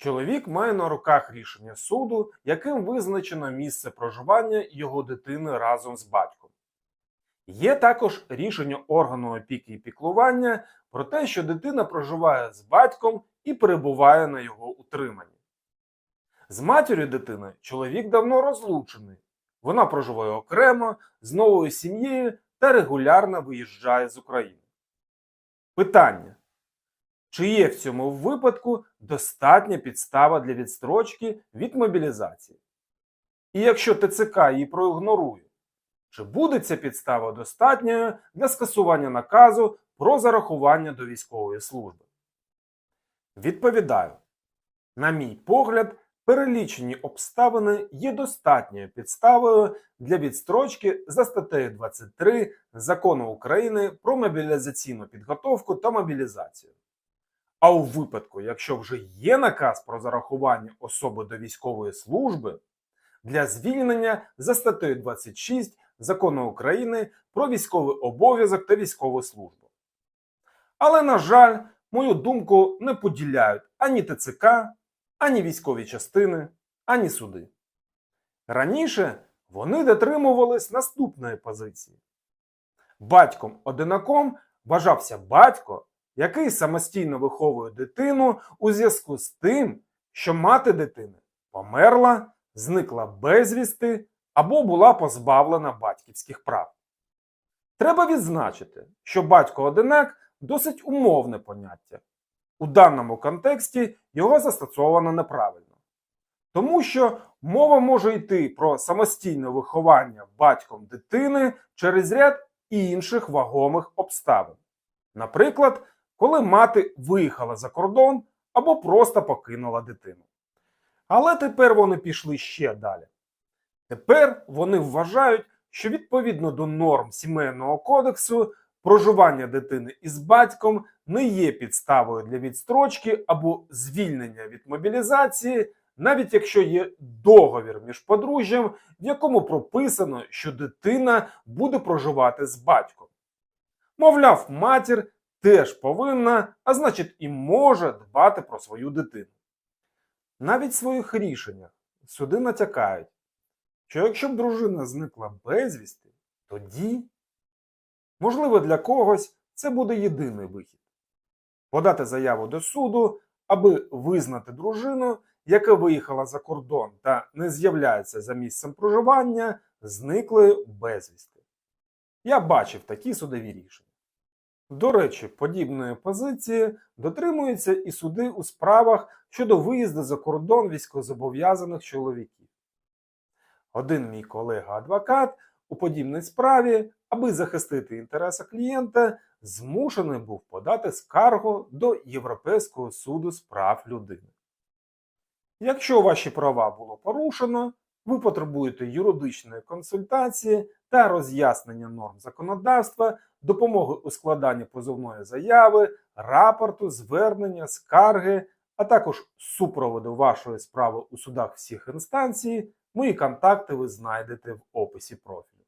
Чоловік має на руках рішення суду, яким визначено місце проживання його дитини разом з батьком. Є також рішення органу опіки і піклування про те, що дитина проживає з батьком і перебуває на його утриманні. З матір'ю дитини чоловік давно розлучений. Вона проживає окремо з новою сім'єю та регулярно виїжджає з України. Питання: чи є в цьому випадку достатня підстава для відстрочки від мобілізації? І якщо ТЦК її проігнорує, чи буде ця підстава достатньою для скасування наказу про зарахування до військової служби? Відповідаю, на мій погляд, перелічені обставини є достатньою підставою для відстрочки за статтею 23 Закону України про мобілізаційну підготовку та мобілізацію. А у випадку, якщо вже є наказ про зарахування особи до військової служби, для звільнення за статтею 26 Закону України про військовий обов'язок та військову службу. Але, на жаль, мою думку не поділяють ані ТЦК, ані військові частини, ані суди. Раніше вони дотримувались наступної позиції. Батьком-одинаком вважався батько, який самостійно виховує дитину у зв'язку з тим, що мати дитини померла, зникла безвісти або була позбавлена батьківських прав. Треба відзначити, що батько-одинак досить умовне поняття. У даному контексті його застосовано неправильно. Тому що мова може йти про самостійне виховання батьком дитини через ряд інших вагомих обставин. Наприклад, коли мати виїхала за кордон або просто покинула дитину. Але тепер вони пішли ще далі. Тепер вони вважають, що відповідно до норм сімейного кодексу проживання дитини із батьком не є підставою для відстрочки або звільнення від мобілізації, навіть якщо є договір між подружжям, в якому прописано, що дитина буде проживати з батьком. Мовляв, матір теж повинна, а значить і може дбати про свою дитину. Навіть в своїх рішеннях суди натякають, що якщо б дружина зникла безвісти, тоді, можливо, для когось це буде єдиний вихід подати заяву до суду, аби визнати дружину, яка виїхала за кордон та не з'являється за місцем проживання, зниклою безвісти. Я бачив такі судові рішення. До речі, подібної позиції дотримуються і суди у справах щодо виїзду за кордон військовозобов'язаних чоловіків. Один мій колега-адвокат у подібній справі, аби захистити інтереси клієнта, змушений був подати скаргу до Європейського суду з прав людини. Якщо ваші права було порушено, ви потребуєте юридичної консультації та роз'яснення норм законодавства, допомоги у складанні позовної заяви, рапорту, звернення, скарги, а також супроводу вашої справи у судах всіх інстанцій, мої контакти ви знайдете в описі профілю.